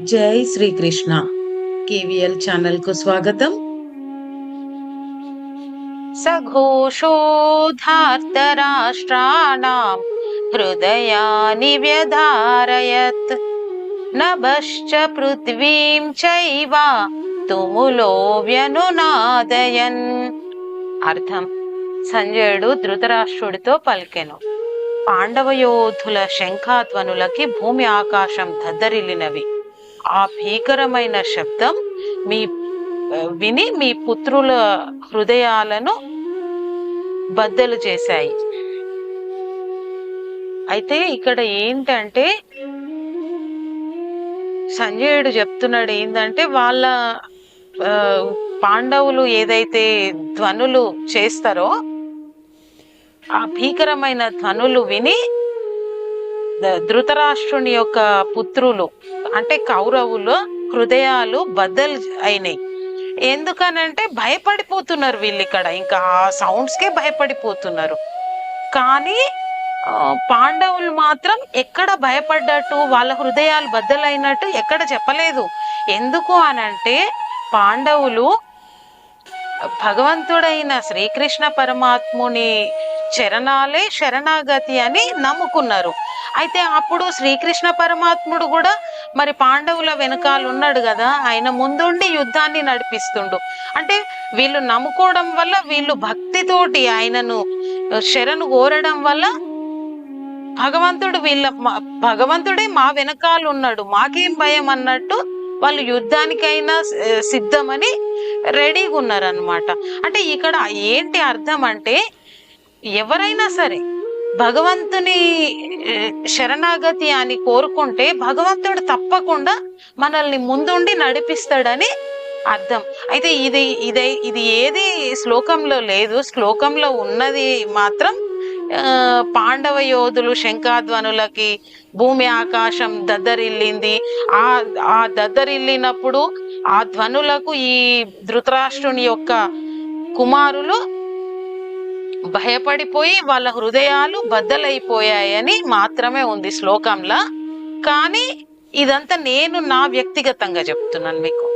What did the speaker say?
జై శ్రీకృష్ణ. కేవీఎల్ ఛానల్కు స్వాగతం. సఘోషోధార్తరాష్ట్రాణాం హృదయాని వ్యధారయత్ నభశ్చ పృథ్వీం చైవ తుములో వ్యనునాదయన్. అర్థం. సంజయుడు ధృతరాష్ట్రుడితో పలికెను. పాండవయోధుల శంఖాధ్వనులకి భూమి ఆకాశం దద్దరిల్లినవి. ఆ భీకరమైన శబ్దం మీ విని మీ పుత్రుల హృదయాలను బద్దలు చేశాయి. అయితే ఇక్కడ ఏంటంటే సంజయుడు చెప్తున్నాడు ఏంటంటే వాళ్ళ పాండవులు ఏదైతే ధ్వనులు చేస్తారో ఆ భీకరమైన ధ్వనులు విని ధృతరాష్ట్రుని యొక్క పుత్రులు అంటే కౌరవులు హృదయాలు బద్దలు అయినాయి. ఎందుకనంటే భయపడిపోతున్నారు వీళ్ళు ఇక్కడ ఇంకా ఆ సౌండ్స్కే భయపడిపోతున్నారు. కానీ పాండవులు మాత్రం ఎక్కడ భయపడ్డట్టు వాళ్ళ హృదయాలు బద్దలైనట్టు ఎక్కడ చెప్పలేదు. ఎందుకు అనంటే పాండవులు భగవంతుడైన శ్రీకృష్ణ పరమాత్ముని చరణాలే శరణాగతి అని నమ్ముకున్నారు. అయితే అప్పుడు శ్రీకృష్ణ పరమాత్ముడు కూడా మరి పాండవుల వెనకాల ఉన్నాడు కదా ఆయన ముందుండి యుద్ధాన్ని నడిపిస్తుండు. అంటే వీళ్ళు నమ్ముకోవడం వల్ల వీళ్ళు భక్తితోటి ఆయనను శరణు కోరడం వల్ల భగవంతుడు వీళ్ళ భగవంతుడే మా వెనకాల ఉన్నాడు మాకేం భయం అన్నట్టు వాళ్ళు యుద్ధానికైనా సిద్ధమని రెడీగా ఉన్నారనమాట అంటే ఇక్కడ ఏంటి అర్థం అంటే ఎవరైనా సరే భగవంతుని శరణాగతి అని కోరుకుంటే భగవంతుడు తప్పకుండా మనల్ని ముందుండి నడిపిస్తాడని అర్థం. అయితే ఇది ఇదే ఇది ఏది శ్లోకంలో లేదు. శ్లోకంలో ఉన్నది మాత్రం పాండవ యోధులు శంఖాధ్వనులకి భూమి ఆకాశం దద్దరిల్లింది. ఆ ఆ దద్దరిల్లినప్పుడు ఆ ధ్వనులకు ఈ ధృతరాష్ట్రుని యొక్క కుమారులు భయపడిపోయి వాళ్ళ హృదయాలు బద్దలైపోయాయని మాత్రమే ఉంది శ్లోకంలో. కానీ ఇదంతా నేను నా వ్యక్తిగతంగా చెప్తున్నాను మీకు.